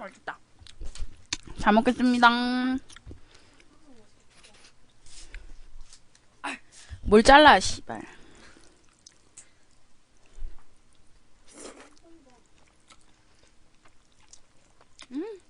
맛있다. 잘 먹겠습니다. 뭘 잘라, 씨발. 음.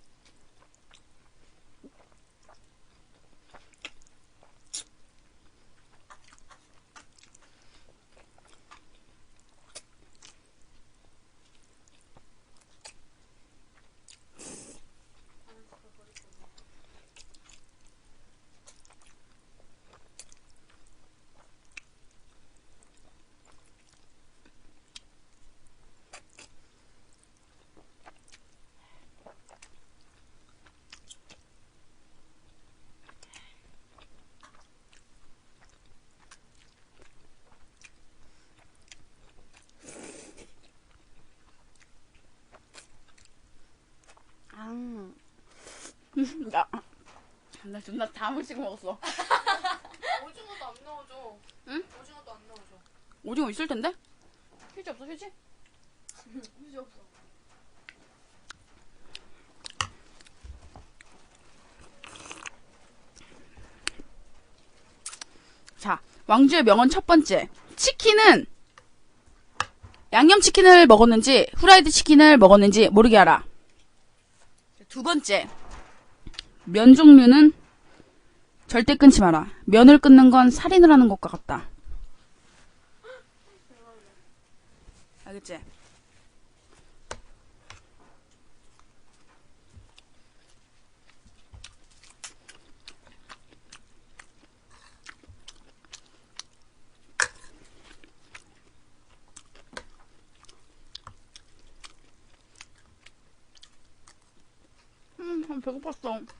아. 나, 나 존나 다 물씩 먹었어. 오징어도 안 넣어줘. 응? 오징어도 안 넣어줘. 오징어 있을 텐데? 휴지 없어, 휴지? 휴지 없어. 자, 왕주의 명언 첫 번째. 치킨은 양념치킨을 먹었는지 후라이드 치킨을 먹었는지 모르게 하라. 두 번째. 면 종류는 절대 끊지 마라. 면을 끊는 건 살인을 하는 것과 같다. 알겠지? 음, 배고팠어.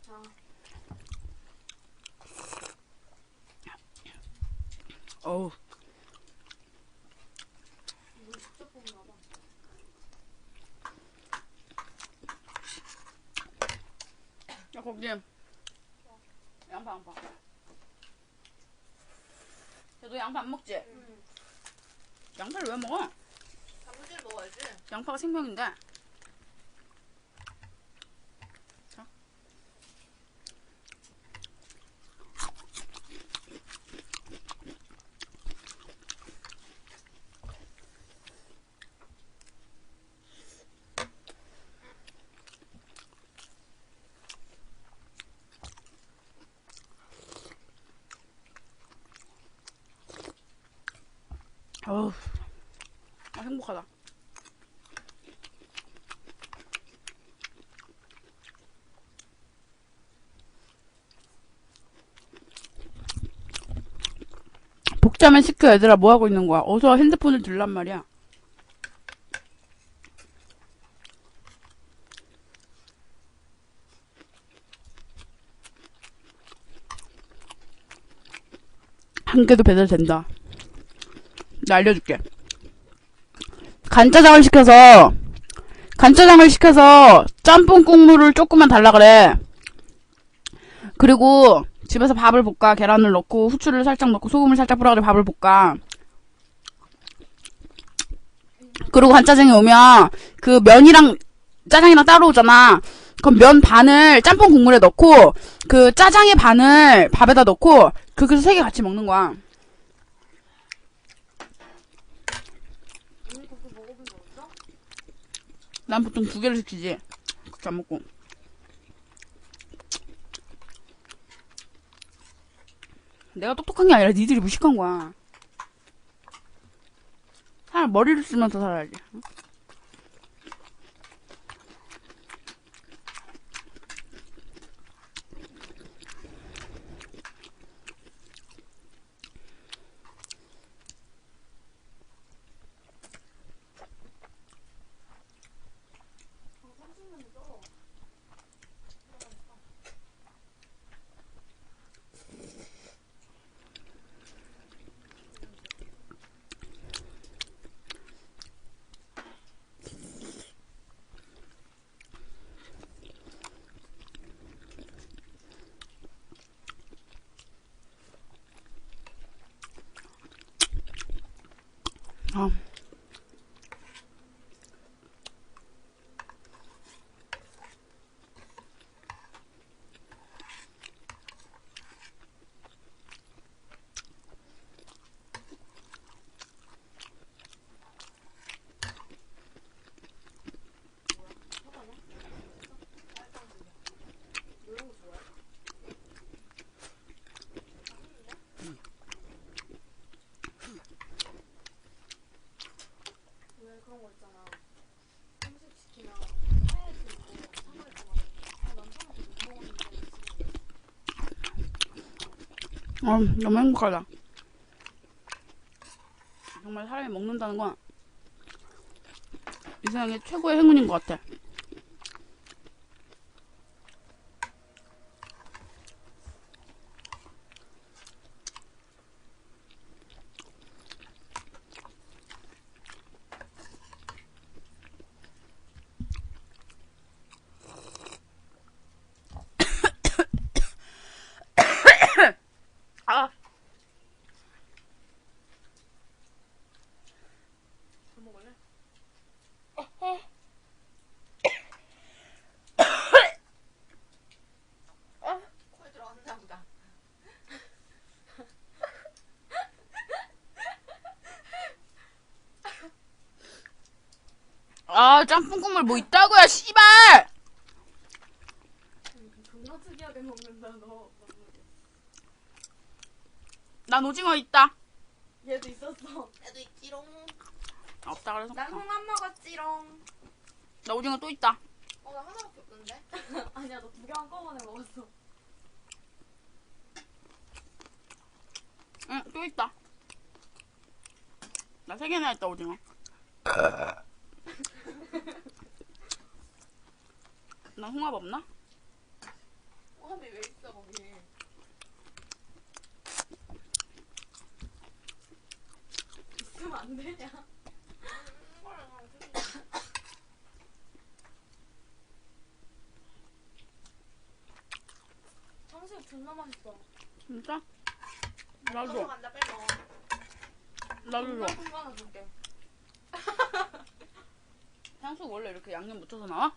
자, 어우, 물 직접 뽑나 봐. 야, 거기. 양파, 양파. 야, 너 양파 안 먹지? 응. 양파를 왜 먹어? 단무지를 먹어야지. 양파가 생명인데. 어우, 아, 행복하다. 복자면 시켜 얘들아 뭐 하고 있는 거야? 어서 핸드폰을 들란 말이야. 한 개도 배달된다. 나 알려줄게. 간짜장을 시켜서 간짜장을 시켜서 짬뽕 국물을 조금만 달라 그래. 그리고 집에서 밥을 볶아 계란을 넣고 후추를 살짝 넣고 소금을 살짝 뿌려가지고 밥을 볶아. 그리고 간짜장이 오면 그 면이랑 짜장이랑 따로 오잖아. 그럼 면 반을 짬뽕 국물에 넣고 그 짜장의 반을 밥에다 넣고 그렇게 해서 세 개 같이 먹는 거야. 언니 그거 먹어본 적 있어? 난 보통 두 개를 시키지. 그렇게 안 먹고. 내가 똑똑한 게 아니라 니들이 무식한 거야. 사람 머리를 쓰면서 살아야지. Oh. 아, 너무 행복하다. 정말 사람이 먹는다는 건 이 세상에 최고의 행운인 것 같아. 아, 밥 먹을래? 코에 들어갔나 보다. 아, 짬뽕 국물 뭐 있다고요, 씨발! 존나 특이하게 먹는다 너. 난 오징어 있다. 얘도 있었어. 얘도 있지롱. 없다 그래서. 난 홍합 먹었지롱. 나 오징어 또 있다. 어, 나 하나밖에 없는데? 아니야, 너 두 개 한꺼번에 먹었어. 응, 또 있다. 나 세 개나 있다, 오징어. 나 홍합 없나? 홍합이 왜 있어, 거기? 있으면 안 되냐? 존나 맛있어. 진짜? 나도. 나도 줘. 하나 줄게. 향수 원래 이렇게 양념 묻혀서 나와?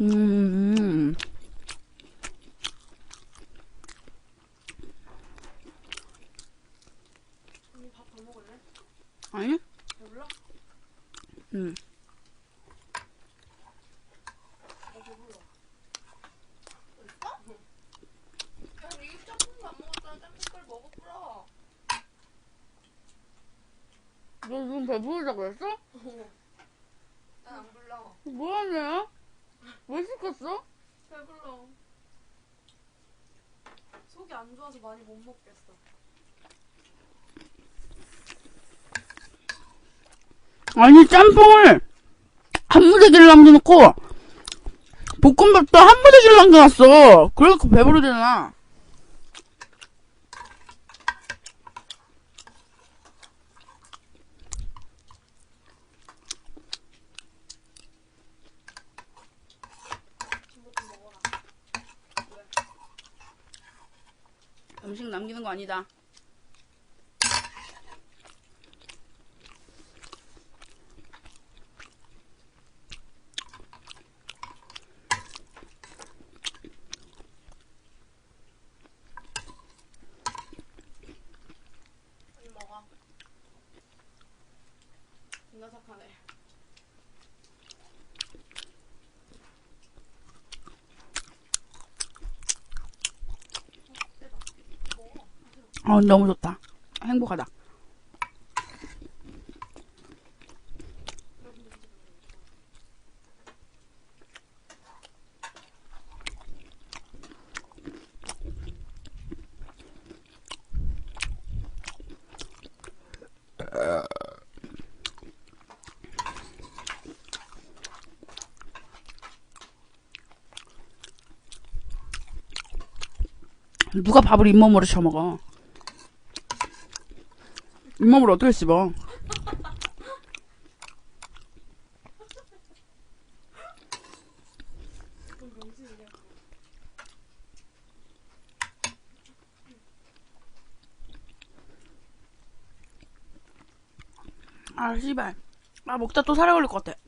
음, 언니 밥 더 먹을래? 아니? 배불러? 음. 나 배불러. 있어? 야, 이 짬뽕도 안 먹었잖아. 짬뽕을 먹어보라. 너 지금 배 부르다 그랬어? 난안 불러. 뭐하냐? 왜 시켰어? 배불러. 속이 안 좋아서 많이 못 먹겠어. 아니, 짬뽕을 한 무대기를 남겨놓고, 볶음밥도 한 무대기를 남겨놨어. 그래서 배부르잖아. 이거 좀 먹어라. 음식 남기는 거 아니다. 먹어. 착하네. 세다. 먹어. 아, 너무 좋다. 행복하다. 누가 밥을 잇몸으로 쳐먹어? 잇몸을 어떻게 씹어? 아, 씨발. 아, 먹다 또 살에 걸릴 것 같아.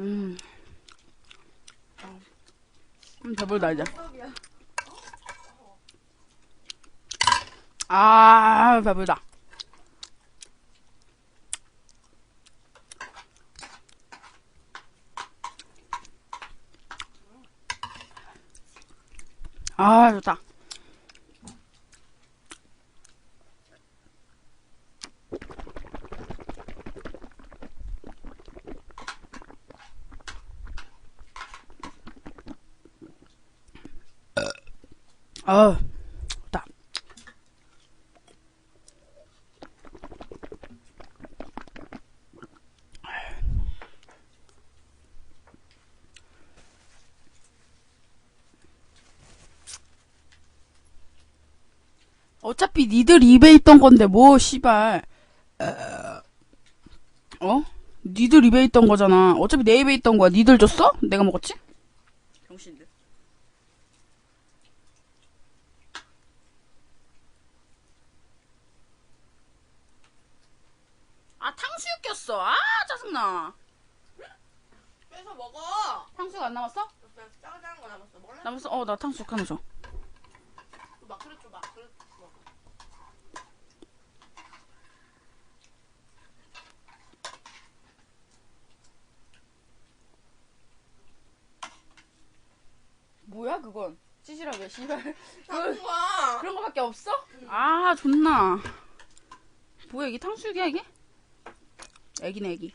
음. 음, 배불다, 이제. 떡이야. 아, 배불다. 아, 좋다. 아, 좋다. 어차피 니들 입에 있던 건데 뭐 씨발 어? 니들 입에 있던 거잖아 어차피 내 입에 있던 거야 니들 줬어? 내가 먹었지? 병신들 아 탕수육 꼈어 아 짜증나 빼서 먹어. 탕수육 안 남았어? 짜장한 거 남았어. 먹을래? 남았어? 어 나 탕수육 하나 줘 막 그릇 줘봐. 그릇 줘. 뭐야 그건 찌질하게 씨발 작은 거야. 그런 거밖에 없어? 아 존나 뭐야 이게 탕수육이야 이게? 애기네 애기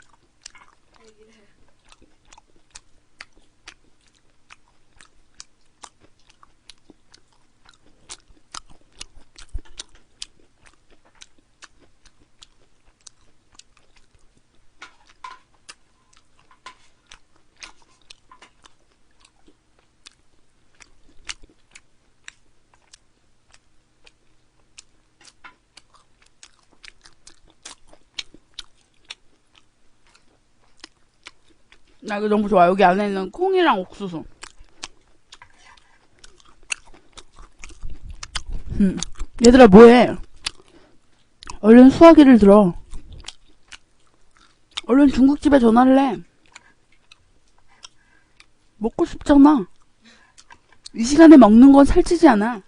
나 이거 너무 좋아 여기 안에 있는 콩이랑 옥수수. 음. 얘들아 뭐해? 얼른 수화기를 들어. 얼른 중국집에 전화를 해. 먹고 싶잖아. 이 시간에 먹는 건 살찌지 않아.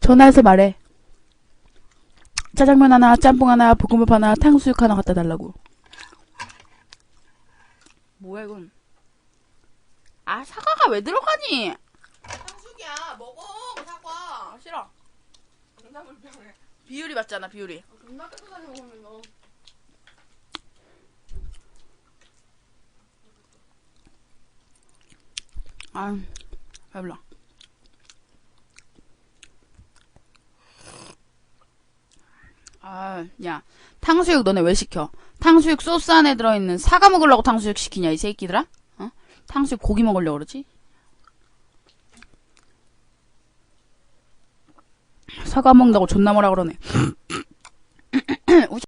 전화해서 말해 짜장면 하나, 짬뽕 하나, 볶음밥 하나, 탕수육 하나 갖다 달라고. 뭐야 이건? 아 사과가 왜 들어가니? 탕수육이야. 먹어. 그 사과. 아 싫어. 존나 불평해. 비율이 맞잖아 비율이. 어, 존나 깨끗하게 먹는 거. 아 배불러. 아, 야, 탕수육 너네 왜 시켜? 탕수육 소스 안에 들어있는 사과 먹으려고 탕수육 시키냐, 이 새끼들아? 어? 탕수육 고기 먹으려고 그러지? 사과 먹는다고 존나 뭐라 그러네.